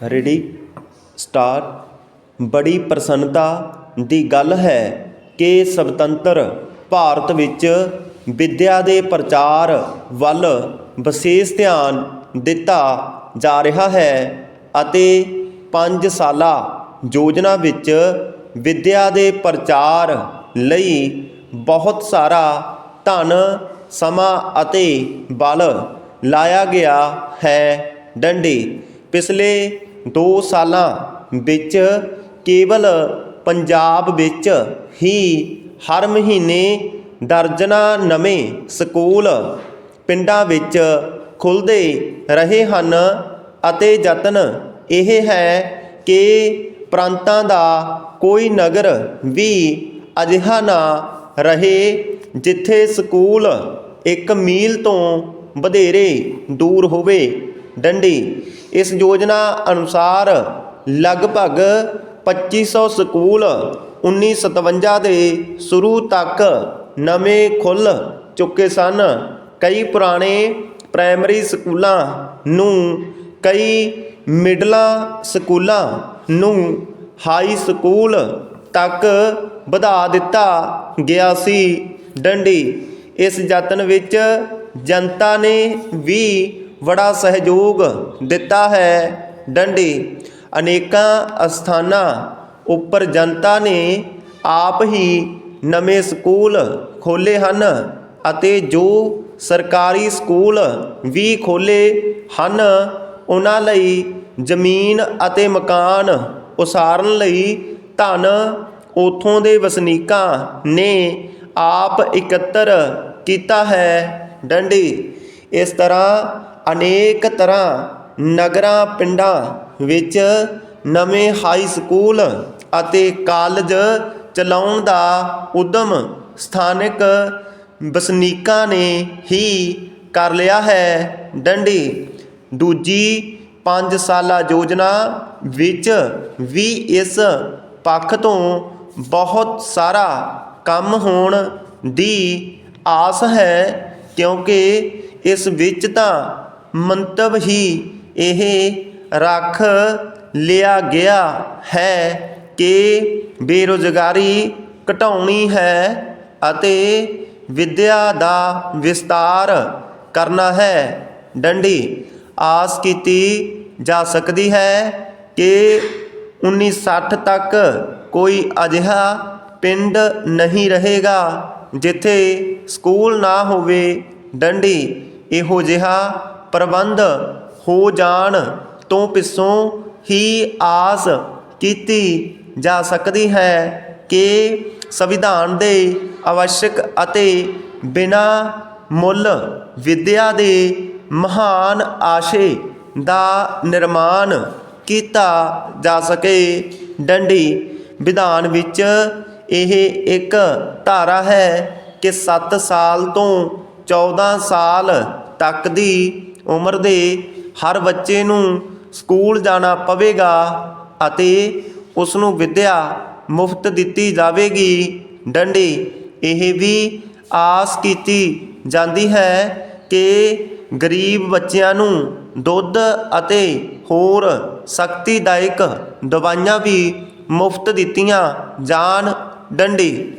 Ready star. ਬੜੀ ਪ੍ਰਸੰਨਤਾ ਦੀ ਗੱਲ ਹੈ ਕਿ ਸੁਤੰਤਰ ਭਾਰਤ ਵਿੱਚ ਵਿੱਦਿਆ ਦੇ ਪ੍ਰਚਾਰ ਵੱਲ ਵਿਸ਼ੇਸ਼ ਧਿਆਨ ਦਿੱਤਾ ਜਾ ਰਿਹਾ ਹੈ ਅਤੇ 5 ਸਾਲਾ ਯੋਜਨਾ ਵਿੱਚ ਵਿੱਦਿਆ ਦੇ ਪ੍ਰਚਾਰ ਲਈ ਬਹੁਤ ਸਾਰਾ ਧਨ, ਸਮਾਂ ਅਤੇ ਬਲ ਲਾਇਆ ਗਿਆ ਹੈ। ਡੰਡੀ, ਪਿਛਲੇ 2 ਸਾਲਾਂ ਵਿੱਚ ਕੇਵਲ ਪੰਜਾਬ ਵਿੱਚ ਹੀ ਹਰ ਮਹੀਨੇ ਦਰਜਨਾਂ ਨਵੇਂ ਸਕੂਲ ਪਿੰਡਾਂ ਵਿੱਚ ਖੁੱਲ੍ਹਦੇ ਰਹੇ ਹਨ ਅਤੇ ਯਤਨ ਇਹ ਹੈ ਕਿ ਪ੍ਰਾਂਤਾਂ ਦਾ ਕੋਈ ਨਗਰ ਵੀ ਅਜਿਹਾ ਨਾ ਰਹੇ ਜਿੱਥੇ ਸਕੂਲ ਇੱਕ ਮੀਲ ਤੋਂ ਵਧੇਰੇ ਦੂਰ ਹੋਵੇ। ਡੰਡੀ। ਇਸ ਯੋਜਨਾ ਅਨੁਸਾਰ ਲਗਭਗ 2500 ਸਕੂਲ 1957 ਦੇ ਸ਼ੁਰੂ ਤੱਕ ਨਵੇਂ ਖੁੱਲ ਚੁੱਕੇ ਸਨ। ਕਈ ਪੁਰਾਣੇ ਪ੍ਰਾਇਮਰੀ ਸਕੂਲਾਂ ਨੂੰ, ਕਈ ਮਿਡਲਾਂ ਸਕੂਲਾਂ ਨੂੰ ਹਾਈ ਸਕੂਲ ਤੱਕ ਵਧਾ ਦਿੱਤਾ ਗਿਆ ਸੀ। ਡੰਡੀ, ਇਸ ਯਤਨ ਵਿੱਚ ਜਨਤਾ ਨੇ ਵੀ ਬੜਾ ਸਹਿਯੋਗ ਦਿੱਤਾ ਹੈ। ਡੰਡੀ, ਅਨੇਕਾਂ ਅਸਥਾਨਾਂ ਉੱਪਰ ਜਨਤਾ ਨੇ ਆਪ ਹੀ ਨਵੇਂ ਸਕੂਲ ਖੋਲ੍ਹੇ ਹਨ ਅਤੇ ਜੋ ਸਰਕਾਰੀ ਸਕੂਲ ਵੀ ਖੋਲ੍ਹੇ ਹਨ, ਉਹਨਾਂ ਲਈ ਜ਼ਮੀਨ ਅਤੇ ਮਕਾਨ ਉਸਾਰਨ ਲਈ ਧਨ ਉਥੋਂ ਦੇ ਵਸਨੀਕਾਂ ਨੇ ਆਪ ਇਕੱਤਰ ਕੀਤਾ ਹੈ। ਡੰਡੀ, ਇਸ ਤਰ੍ਹਾਂ ਅਨੇਕ ਤਰ੍ਹਾਂ ਨਗਰਾਂ, ਪਿੰਡਾਂ ਵਿੱਚ ਨਵੇਂ ਹਾਈ ਸਕੂਲ ਅਤੇ ਕਾਲਜ ਚਲਾਉਣ ਦਾ ਉਦਮ ਸਥਾਨਕ ਵਸਨੀਕਾਂ ਨੇ ਹੀ ਕਰ ਲਿਆ ਹੈ। ਡੰਡੀ, ਦੂਜੀ 5 ਸਾਲਾ ਯੋਜਨਾ ਵਿੱਚ ਵੀ ਇਸ ਪੱਖ ਤੋਂ ਬਹੁਤ ਸਾਰਾ ਕੰਮ ਹੋਣ ਦੀ ਆਸ ਹੈ ਕਿਉਂਕਿ ਇਸ ਵਿੱਚ ਤਾਂ ਮੰਤਵ ਹੀ ਇਹ ਰੱਖ ਲਿਆ ਗਿਆ ਹੈ ਕਿ ਬੇਰੁਜ਼ਗਾਰੀ ਘਟਾਉਣੀ ਹੈ ਅਤੇ ਵਿੱਦਿਆ ਦਾ ਵਿਸਤਾਰ ਕਰਨਾ ਹੈ। ਡੰਡੀ, ਆਸ ਕੀਤੀ ਜਾ ਸਕਦੀ ਹੈ ਕਿ 1960 ਤੱਕ ਕੋਈ ਅਜਿਹਾ ਪਿੰਡ ਨਹੀਂ ਰਹੇਗਾ ਜਿੱਥੇ ਸਕੂਲ ਨਾ ਹੋਵੇ। ਡੰਡੀ, ਇਹੋ ਜਿਹਾ ਪ੍ਰਬੰਧ ਹੋ ਜਾਣ ਤੋਂ ਪਿੱਛੋਂ ਹੀ ਆਸ ਕੀਤੀ ਜਾ ਸਕਦੀ ਹੈ ਕਿ ਸੰਵਿਧਾਨ ਦੇ ਆਵਸ਼ਕ ਅਤੇ ਬਿਨਾ ਮੁੱਲ ਵਿੱਦਿਆ ਦੇ ਮਹਾਨ ਆਸ਼ੇ ਦਾ ਨਿਰਮਾਣ ਕੀਤਾ ਜਾ ਸਕੇ। ਡੰਡੀ ਵਿਧਾਨ ਵਿੱਚ ਇਹ ਇੱਕ ਧਾਰਾ ਹੈ ਕਿ 7 ਸਾਲ ਤੋਂ 14 ਸਾਲ ਤੱਕ ਦੀ ਉਮਰ ਦੇ ਹਰ ਬੱਚੇ ਨੂੰ ਸਕੂਲ ਜਾਣਾ ਪਵੇਗਾ ਅਤੇ ਉਸ ਨੂੰ ਵਿੱਦਿਆ ਮੁਫਤ ਦਿੱਤੀ ਜਾਵੇਗੀ। ਡੰਡੀ, ਇਹ ਵੀ ਆਸ ਕੀਤੀ ਜਾਂਦੀ ਹੈ ਕਿ ਗਰੀਬ ਬੱਚਿਆਂ ਨੂੰ ਦੁੱਧ ਅਤੇ ਹੋਰ ਸ਼ਕਤੀਦਾਇਕ ਦਵਾਈਆਂ ਵੀ ਮੁਫਤ ਦਿੱਤੀਆਂ ਜਾਣ। ਡੰਡੀ